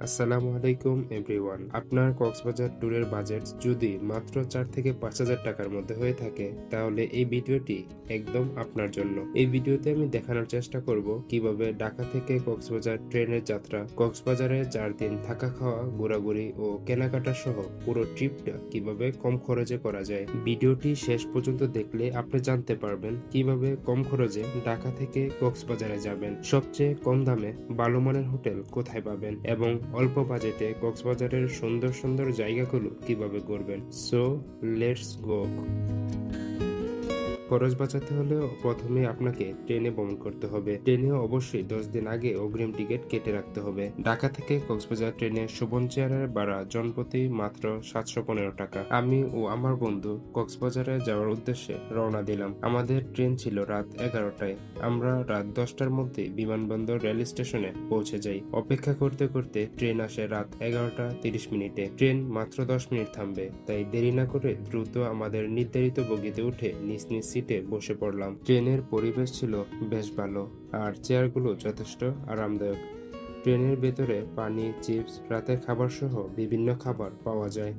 আসসালামু আলাইকুম, এভরিওয়ান। আপনার কক্সবাজার ট্যুরের বাজেট যদি মাত্র চার থেকে পাঁচ হাজার টাকার মধ্যে হয়ে থাকে, তাহলে এই ভিডিওটি একদম আপনার জন্য। এই ভিডিওতে আমি দেখানোর চেষ্টা করব কীভাবে ঢাকা থেকে কক্সবাজার ট্রেনের যাত্রা, কক্সবাজারে চার দিন থাকা খাওয়া, ঘোরাঘুরি ও কেনাকাটা সহ পুরো ট্রিপটা কীভাবে কম খরচে করা যায়। ভিডিওটি শেষ পর্যন্ত দেখলে আপনি জানতে পারবেন কীভাবে কম খরচে ঢাকা থেকে কক্সবাজারে যাবেন। সবচেয়ে কম দামে ভালো মানের হোটেল কোথায় পাবেন এবং অল্প বাজেটে কক্সবাজারের সুন্দর সুন্দর জায়গাগুলো কীভাবে করবেন সো লেটস গো খরচ বাঁচাতে হলেও প্রথমে আপনাকে ট্রেনে ভ্রমণ করতে হবে। ট্রেনে অবশ্যই দশ দিন আগে অগ্রিম টিকিট কেটে রাখতে হবে। ঢাকা থেকে কক্সবাজার ট্রেনে সুবন চেয়ারের ভাড়া জনপ্রতি মাত্র সাতশো পনেরো টাকা। আমি ও আমার বন্ধু কক্সবাজারে যাওয়ার উদ্দেশ্যে রওনা দিলাম। আমাদের ট্রেন ছিল রাত এগারোটায়। আমরা রাত দশটার মধ্যে বিমানবন্দর রেল স্টেশনে পৌঁছে যাই। অপেক্ষা করতে করতে ট্রেন আসে রাত এগারোটা তিরিশ মিনিটে। ট্রেন মাত্র দশ মিনিট থামবে। তাই দেরি না করে দ্রুত আমাদের নির্ধারিত বগিতে উঠে নিজ নিজ সিটে বসে পড়লাম। ট্রেনের পরিবেশ ছিল বেশ ভালো, আর চেয়ারগুলো যথেষ্ট আরামদায়ক। ট্রেনের ভেতরে পানি, চিপস, রাতের খাবার সহ বিভিন্ন খাবার পাওয়া যায়,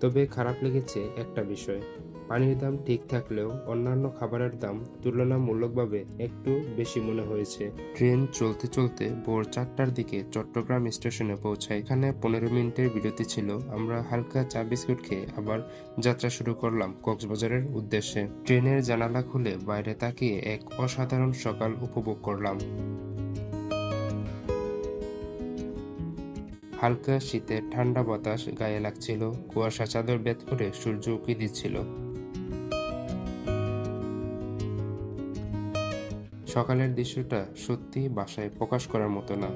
তবে খারাপ লেগেছে একটা বিষয়। পানির দাম ঠিক থাকলেও অন্যান্য খাবারের দাম তুলনামূলকভাবে একটু বেশি মনে হয়েছে। ট্রেন চলতে চলতে ভোর চারটার দিকে চট্টগ্রাম স্টেশনে পৌঁছায়। এখানে পনেরো মিনিটের বিরতি ছিল। আমরা হালকা চা বিস্কুট খেয়ে আবার যাত্রা শুরু করলাম কক্সবাজারের উদ্দেশ্যে। ট্রেনের জানালা খুলে বাইরে তাকিয়ে এক অসাধারণ সকাল উপভোগ করলাম। হালকা শীতের ঠান্ডা বাতাস গায়ে লাগছিল। কুয়াশা চাদর বেদ করে সূর্য উকি দিচ্ছিল। সকালের দৃশ্যটা সত্যি বাসায় প্রকাশ করার মতো না।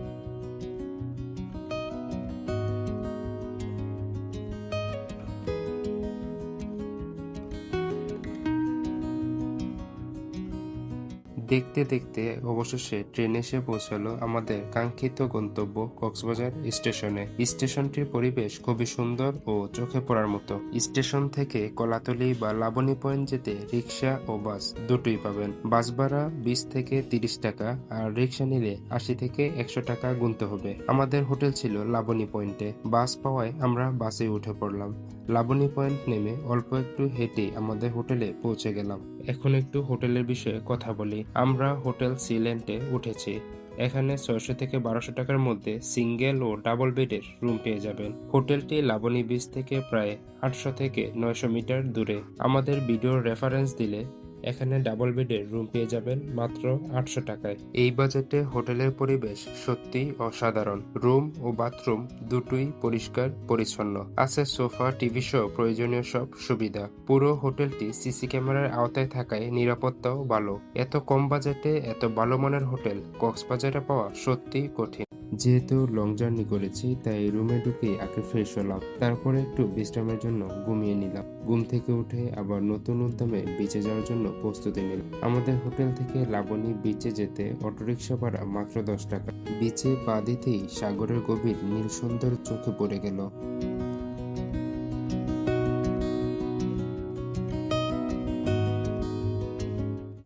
দেখতে দেখতে অবশেষে ট্রেন এসে পৌঁছালো আমাদের কাঙ্ক্ষিত গন্তব্য কক্সবাজার স্টেশনে। স্টেশনটির পরিবেশ খুবই সুন্দর ও চোখে পড়ার মতো। স্টেশন থেকে কলাতলি বা লাবণী পয়েন্ট যেতে রিক্সা ও বাস দুটোই পাবেন। বাস ভাড়া বিশ থেকে তিরিশ টাকা আর রিক্সা নিলে আশি থেকে একশো টাকা গুনতে হবে। আমাদের হোটেল ছিল লাবণী পয়েন্টে। বাস পাওয়ায় আমরা বাসে উঠে পড়লাম। লাবণী পয়েন্ট নেমে অল্প একটু হেঁটে আমাদের হোটেলে পৌঁছে গেলাম। এখন একটু হোটেলের বিষয়ে কথা বলি। আমরা হোটেল সিলেন্টে উঠেছি। এখানে ছয়শো থেকে বারোশো টাকার মধ্যে সিঙ্গেল ও ডাবল বেডের রুম পেয়ে যাবেন। হোটেলটি লাবণী বিচ থেকে প্রায় আটশো থেকে নয়শো মিটার দূরে। আমাদের ভিডিওর রেফারেন্স দিলে এখানে ডাবল বেডের রুম পেয়ে যাবেন মাত্র আটশো টাকায়। এই বাজেটে হোটেলের পরিবেশ সত্যি অসাধারণ। রুম ও বাথরুম দুটোই পরিষ্কার, পরিচ্ছন্ন। আছে সোফা, টিভি সহ প্রয়োজনীয় সব সুবিধা। পুরো হোটেলটি সিসি ক্যামেরার আওতায় থাকায় নিরাপত্তাও ভালো। এত কম বাজেটে এত ভালো মানের হোটেল কক্সবাজারে পাওয়া সত্যি কঠিন। যেহেতু লং জার্নি করেছি, তাই রুমে ঢুকে আগে ফ্রেশ হলাম। তারপরে একটু বিশ্রামের জন্য ঘুমিয়ে নিলাম। ঘুম থেকে উঠে আবার নতুন উদ্যমে বিচে যাওয়ার জন্য প্রস্তুতি নিলাম। আমাদের হোটেল থেকে লাবণী বিচে যেতে অটোরিকশা ভাড়া মাত্র দশ টাকা। বিচে পা দিতেই সাগরের গভীর নীল সুন্দর চোখে পড়ে গেল।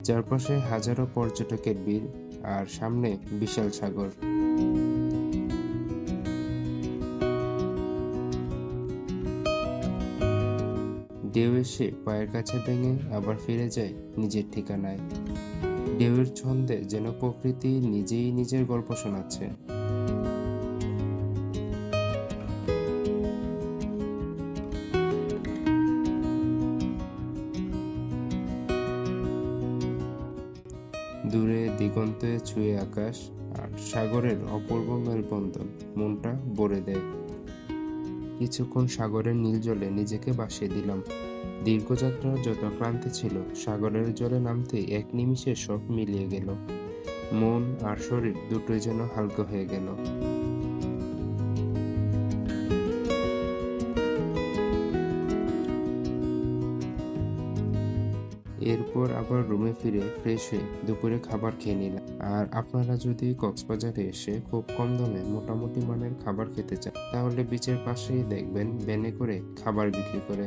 চারপাশে হাজারো পর্যটকের ভিড় আর সামনে বিশাল সাগর। ঢেউ এসে পায়ের কাছে ভেঙে আবার ফিরে যায় নিজের ঠিকানায়। ঢেউয়ের ছন্দে যেন প্রকৃতি নিজেই নিজের গল্প শোনাচ্ছে। দূরে দিগন্তে ছুঁয়ে আকাশ আর সাগরের অপূর্ব মেলবন্ধন মনটা ভরে দেয়। কিছুক্ষণ সাগরের নীল জলে নিজেকে বাসিয়ে দিলাম। দীর্ঘযাত্রার যত ক্লান্তি ছিল, সাগরের জলে নামতে এক নিমিষে সব মিলিয়ে গেল। মন আর শরীর দুটোই যেন হালকা হয়ে গেল। এরপর আবার রুমে ফিরে ফ্রেশ হয়ে দুপুরে খাবার খেয়ে নিলাম। আর আপনারা যদি কক্সবাজারে এসে খুব কম দামে মোটামুটি মানের খাবার খেতে চান, তাহলে বিচের পাশেই দেখবেন ভ্যানে করে খাবার বিক্রি করে।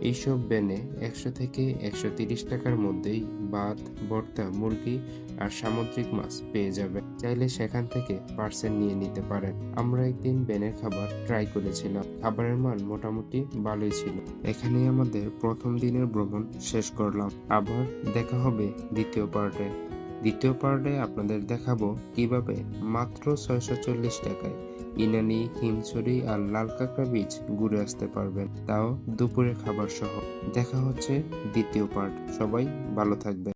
এইসব ব্যানে একশো থেকে একশো তিরিশ টাকার মধ্যেই ভাত, ভর্তা, মুরগি আর সামুদ্রিক মাছ পেয়ে যাবে চাইলে সেখান থেকে পার্সেল নিয়ে নিতে পারেন। আমরা একদিন ব্যানের খাবার ট্রাই করেছিলাম। খাবারের মান মোটামুটি ভালোই ছিল। এখানেই আমাদের প্রথম দিনের ভ্রমণ শেষ করলাম। আবার দেখা হবে দ্বিতীয় পার্টে। দ্বিতীয় পার্টে আপনাদের দেখাবো কীভাবে মাত্র ছয়শো চল্লিশ টাকায় ইনানি, হিমছড়ি আর লাল কাঁকড়া বীজ ঘুরে আসতে পারবেন। তাও দুপুরে খাবার সহ দেখা হচ্ছে দ্বিতীয় পার্ট সবাই ভালো থাকবেন।